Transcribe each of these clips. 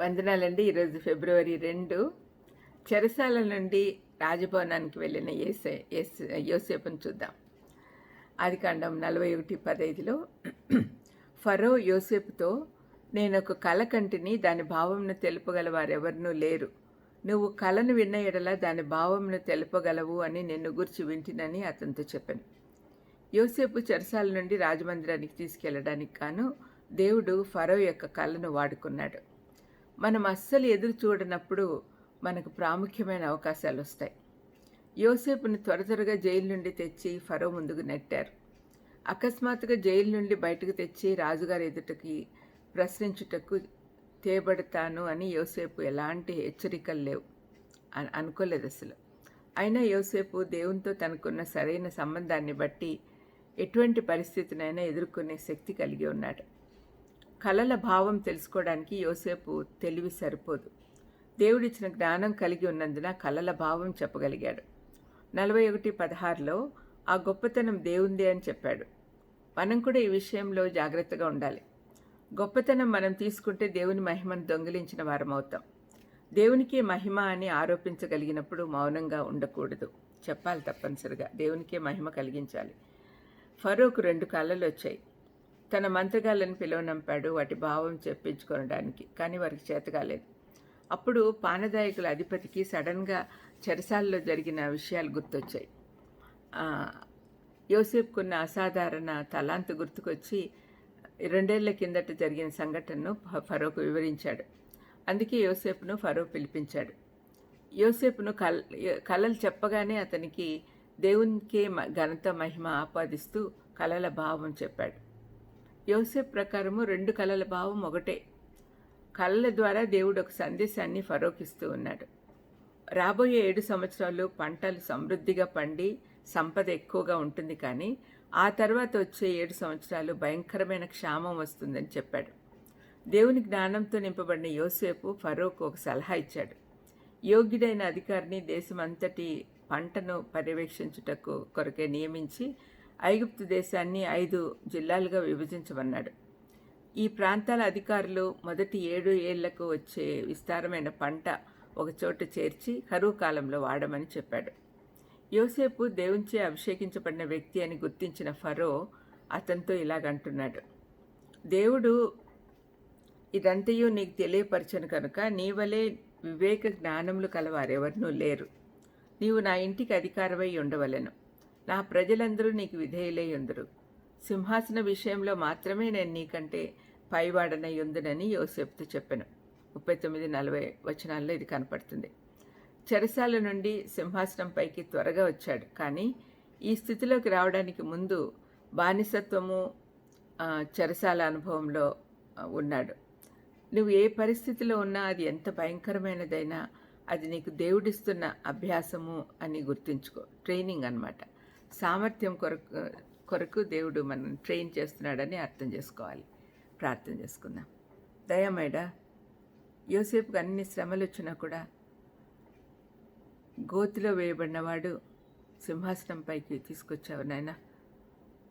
వందనాలండి. ఈరోజు ఫిబ్రవరి రెండు. చెరసాల నుండి రాజభవనానికి వెళ్ళిన ఏసే ఎస్ యోసేపును చూద్దాం. ఆది కాండం నలభై ఒకటి పదైదులో ఫరో యోసేపుతో నేను ఒక కళ కంటిని దాని భావంను తెలుపగల వారెవరినూ లేరు. నువ్వు కలను విన్న ఎడల దాని భావంను తెలుపగలవు అని నిన్ను గురించి వింటినని అతనితో చెప్పాను. యోసేపు చెరసాల నుండి రాజమందిరానికి తీసుకెళ్ళడానికి గాను దేవుడు ఫరో యొక్క కళను వాడుకున్నాడు. మనం అస్సలు ఎదురు చూడనప్పుడు మనకు ప్రాముఖ్యమైన అవకాశాలు వస్తాయి. యోసేపును త్వర త్వరగా జైలు నుండి తెచ్చి ఫరో ముందుకు నెట్టారు. అకస్మాత్తుగా జైలు నుండి బయటకు తెచ్చి రాజుగారి ఎదుటకి ప్రశ్నించుటకు తేబడతాను అని యోసేపు ఎలాంటి హెచ్చరికలు లేవు. అని అనుకోలేదు అసలు. అయినా యోసేపు దేవునితో తనకున్న సరైన సంబంధాన్ని బట్టి ఎటువంటి పరిస్థితినైనా ఎదుర్కొనే శక్తి కలిగి ఉన్నాడు. కళల భావం తెలుసుకోవడానికి యోసేపు తెలివి సరిపోదు. దేవుడిచ్చిన జ్ఞానం కలిగి ఉన్నందున కళల భావం చెప్పగలిగాడు. నలభై ఒకటి పదహారులో ఆ గొప్పతనం దేవుందే అని చెప్పాడు. మనం కూడా ఈ విషయంలో జాగ్రత్తగా ఉండాలి. గొప్పతనం మనం తీసుకుంటే దేవుని మహిమను దొంగిలించిన వారం అవుతాం దేవునికి మహిమ అని ఆరోపించగలిగినప్పుడు మౌనంగా ఉండకూడదు. చెప్పాలి తప్పనిసరిగా. దేవునికే మహిమ కలిగించాలి. ఫరోకు రెండు కళ్ళలు వచ్చాయి తన మంత్రగాళ్ళని పిలువనంపాడు. వాటి భావం చెప్పించుకోవడానికి కానీ వారికి చేతగాలేదు అప్పుడు పానదాయకుల అధిపతికి సడన్గా చెరసాల్లో జరిగిన విషయాలు గుర్తొచ్చాయి. యోసేపుకున్న అసాధారణ తలాంత గుర్తుకొచ్చి రెండేళ్ళ కిందట జరిగిన సంఘటనను ఫరోకు వివరించాడు. అందుకే యోసేపును ఫరో పిలిపించాడు. యోసేపును కల్ కళలు చెప్పగానే అతనికి దేవునికే ఘనత మహిమ ఆపాదిస్తూ కళల భావం చెప్పాడు. యోసేప్ ప్రకారము రెండు కళల భావం ఒకటే. కళల ద్వారా దేవుడు ఒక సందేశాన్ని ఫరోకిస్తూ ఉన్నాడు. రాబోయే ఏడు సంవత్సరాలు పంటలు సమృద్ధిగా పండి సంపద ఎక్కువగా ఉంటుంది కానీ ఆ తర్వాత వచ్చే ఏడు సంవత్సరాలు భయంకరమైన క్షామం వస్తుందని చెప్పాడు. దేవుని జ్ఞానంతో నింపబడిన యోసేపు ఫరోకు ఒక సలహా ఇచ్చాడు. యోగ్యుడైన అధికారిని దేశమంతటి పంటను పర్యవేక్షించుటకు కొరకే నియమించి ఐగుప్తు దేశాన్ని ఐదు జిల్లాలుగా విభజించమన్నాడు. ఈ ప్రాంతాల అధికారులు మొదటి ఏడు ఏళ్ళకు వచ్చే విస్తారమైన పంట ఒకచోట చేర్చి కరువు కాలంలో వాడమని చెప్పాడు. యోసేపు దేవుంచే అభిషేకించబడిన వ్యక్తి అని గుర్తించిన ఫరో అతనితో ఇలాగంటున్నాడు దేవుడు ఇదంతయు నీకు తెలియపరచను కనుక నీ వలె వివేక జ్ఞానములు కలవారెవరినూ లేరు. నీవు నా ఇంటికి అధికారమై ఉండవలెను. నా ప్రజలందరూ నీకు విధేయులై సింహాసన విషయంలో మాత్రమే నేను నీకంటే పైవాడనై ఉందునని యోసేపుతో చెప్పాను. ముప్పై తొమ్మిది నలభై వచనాల్లో ఇది కనపడుతుంది. చెరసాల నుండి సింహాసనం పైకి త్వరగా వచ్చాడు. కానీ ఈ స్థితిలోకి రావడానికి ముందు బానిసత్వము చెరసాల అనుభవంలో ఉన్నాడు. నువ్వు ఏ పరిస్థితిలో ఉన్నా అది ఎంత భయంకరమైనదైనా అది నీకు దేవుడిస్తున్న అభ్యాసము అని గుర్తుంచుకో. ట్రైనింగ్ అనమాట సామర్థ్యం కొరకు కొరకు దేవుడు మనం ట్రైన్ చేస్తున్నాడని అర్థం చేసుకోవాలి. ప్రార్థన చేసుకుందాం. దయమేడ యోసేపుకి అన్ని శ్రమలు వచ్చినా కూడా గోతిలో వేయబడినవాడు సింహాసనం పైకి తీసుకొచ్చావు నాయన.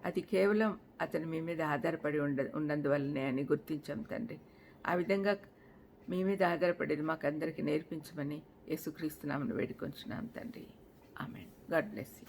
అది కేవలం అతను మీ మీద ఆధారపడి ఉండ ఉన్నందువల్లనే అని గుర్తించాం తండ్రి. ఆ విధంగా మీ మీద ఆధారపడేది మాకు అందరికీ నేర్పించమని యేసుక్రీస్తున్నామని వేడుకొంచున్నాం తండ్రి. ఆమె గాడ్ బ్లెస్ యూ.